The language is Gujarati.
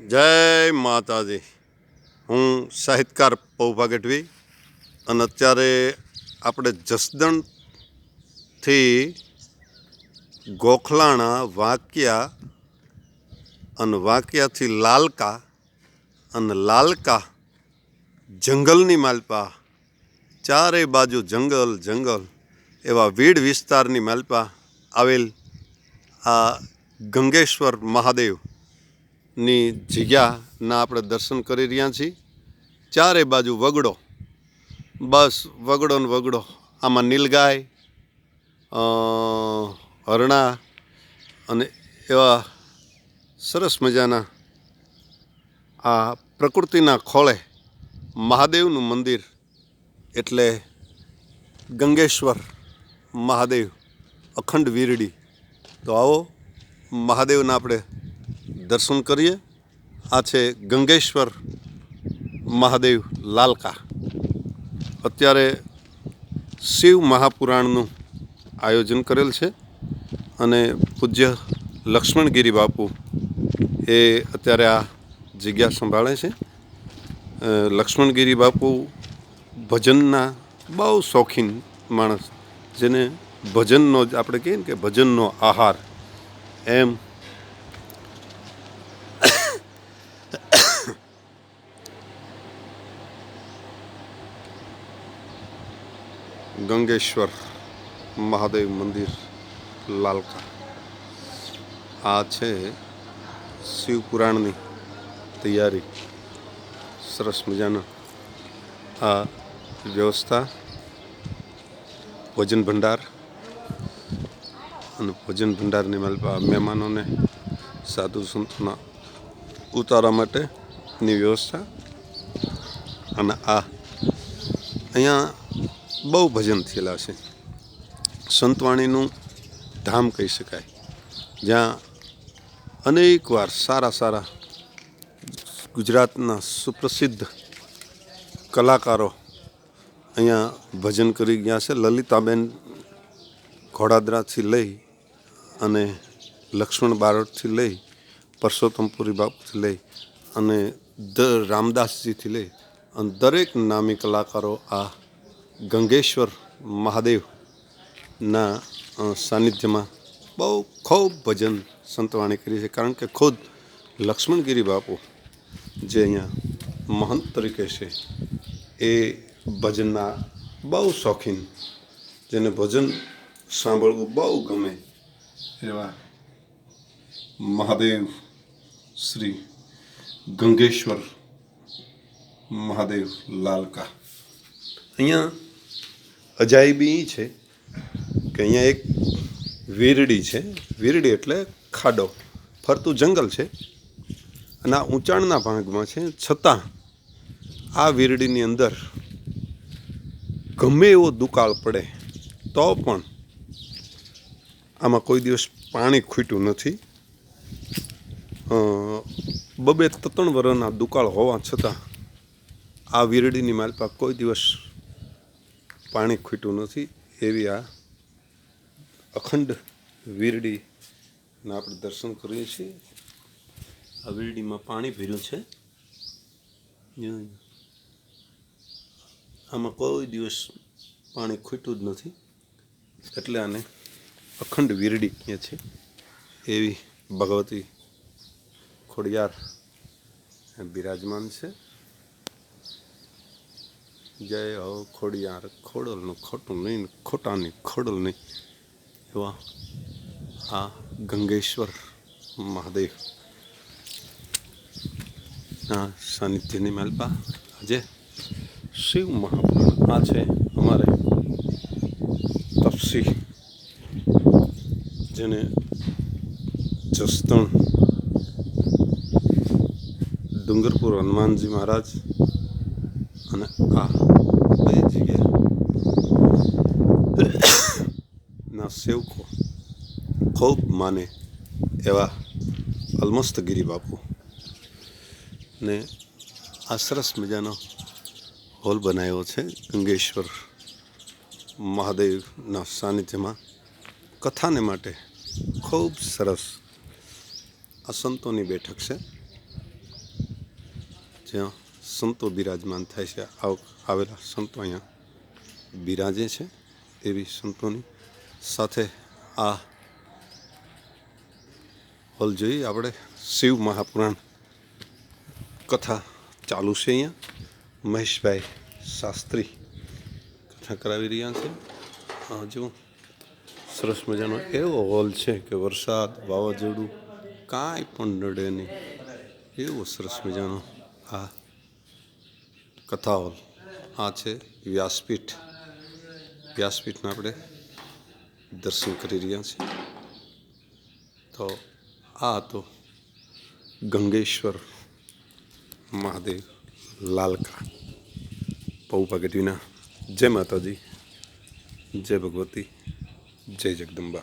જય માતાજી. હું સાહિત્યકાર પૌભા ગઢવી અને અત્યારે આપણે જસદણથી ગોખલાણા વાંકિયા અને વાંકિયાથી લાલકા અને લાલકા જંગલની માલપા ચારે બાજુ જંગલ જંગલ એવા વીડ વિસ્તારની માલપા આવેલ આ ગંગેશ્વર મહાદેવ ની જગ્યાના આપણે દર્શન કરી રહ્યા છીએ. ચારે બાજુ વગડો. બસ વગડો ને વગડો. આમાં નીલગાય હરણા અને એવા સરસ મજાના આ પ્રકૃતિના ખોળે મહાદેવનું મંદિર એટલે ગંગેશ્વર મહાદેવ અખંડ વીરડી. તો આવો મહાદેવના આપણે દર્શન કરીએ. આ છે ગંગેશ્વર મહાદેવ લાલકા. અત્યારે શિવ મહાપુરાણનું આયોજન કરેલ છે અને પૂજ્ય લક્ષ્મણગીરી બાપુ એ અત્યારે આ જગ્યા સંભાળે છે. લક્ષ્મણગીરી બાપુ ભજનના બહુ શોખીન માણસ જેને ભજનનો જ આપણે કહીએ ને કે ભજનનો આહાર એમ ગંગેશ્વર મહાદેવ મંદિર લાલકા. આ છે શિવ પુરાણની તૈયારી. સરસ મજાના આ વ્યવસ્થા, ભોજન ભંડાર અને ભોજન ભંડારની મહેમાનોને સાધુ સંતોના ઉતારવા માટેની વ્યવસ્થા. અને આ અહીંયા બહુ ભજન થયેલા છે. સંતવાણીનું ધામ કહી શકાય. જ્યાં અનેક વાર સારા સારા ગુજરાતના સુપ્રસિદ્ધ કલાકારો અહીંયા ભજન કરી ગયા છે. લલિતાબેન ઘોડાદરાથી લઈ અને લક્ષ્મણ બારોટથી લઈ પરસોત્તમપુરી બાપુથી લઈ અને દ રામદાસજીથી લઈ અને દરેક નામી કલાકારો આ ગંગેશ્વર મહાદેવના સાનિધ્યમાં બહુ ખૂબ ભજન સંતવાણી કરી છે. કારણ કે ખુદ લક્ષ્મણગીરી બાપુ જે અહીંયા મહંત તરીકે છે, એ ભજનના બહુ શોખીન, જેને ભજન સાંભળવું બહુ ગમે એવા મહાદેવ શ્રી ગંગેશ્વર મહાદેવ લાલકા. અહીંયા અજાયબી એ છે કે અહીંયા એક વીરડી છે. વીરડી એટલે ખાડો. ફરતું જંગલ છે. અને આ ઊંચાણના ભાગમાં છે. છતાં આ વીરડીની અંદર ગમે એવો દુકાળ પડે તો પણ આમાં કોઈ દિવસ પાણી ખૂટ્યું નથી. બબે ત્રણ વર્ષના દુકાળ હોવા છતાં આ વીરડીની માલપા કોઈ દિવસ પાણી ખૂટ્યું નથી એવી આ અખંડ વીરડીના આપણે દર્શન કરીએ છીએ. આ વીરડીમાં પાણી ભર્યું છે. આમાં કોઈ દિવસ પાણી ખૂટ્યું જ નથી. એટલે આને અખંડ વીરડી કહે છે. એવી ભગવતી ખોડિયાર બિરાજમાન છે. જય હો ખોડિયાર, ખોડલનું ખોટું નહીં ખોટાની ખોડલ નહીં. એવા આ ગંગેશ્વર મહાદેવ. ના સાનિધ્યની માલપા આજે શિવ મહાપુરાણ. આ છે અમારે તપસી, જેને જસદણ ડુંગરપુર હનુમાનજી મહારાજ અને આ બે જગ્યાએ ના સેવકો ખૂબ માને એવા અલમસ્તગીરી બાપુ ને આ સરસ મજાનો હોલ બનાવ્યો છે ગંગેશ્વર મહાદેવના સાનિધ્યમાં કથાને માટે ખૂબ સરસ આ બેઠક છે જ્યાં સંતો બિરાજમાન થાય છે. આવ, આવેલા સંતો અહીંયા બિરાજે છે એવી સંતોની સાથે આ હોલ જોઈએ આપણે શિવ મહાપુરાણ કથા ચાલુ છે અહીંયા. મહેશભાઈ શાસ્ત્રી કથા કરાવી રહ્યા છે. જો સરસ મજાનો એવો હોલ છે કે વરસાદ, વાવાઝોડું કાંઈ પણ નડે નહીં. એવો સરસ મજાનો આ કથા હોલ આ છે. વ્યાસપીઠ. વ્યાસપીઠમાં આપણે દર્શન કરી રહ્યા છીએ. તો આ તો ગંગેશ્વર મહાદેવ લાલકા. પૌ ગઢવીના જય માતાજી. જય ભગવતી. જય જગદંબા.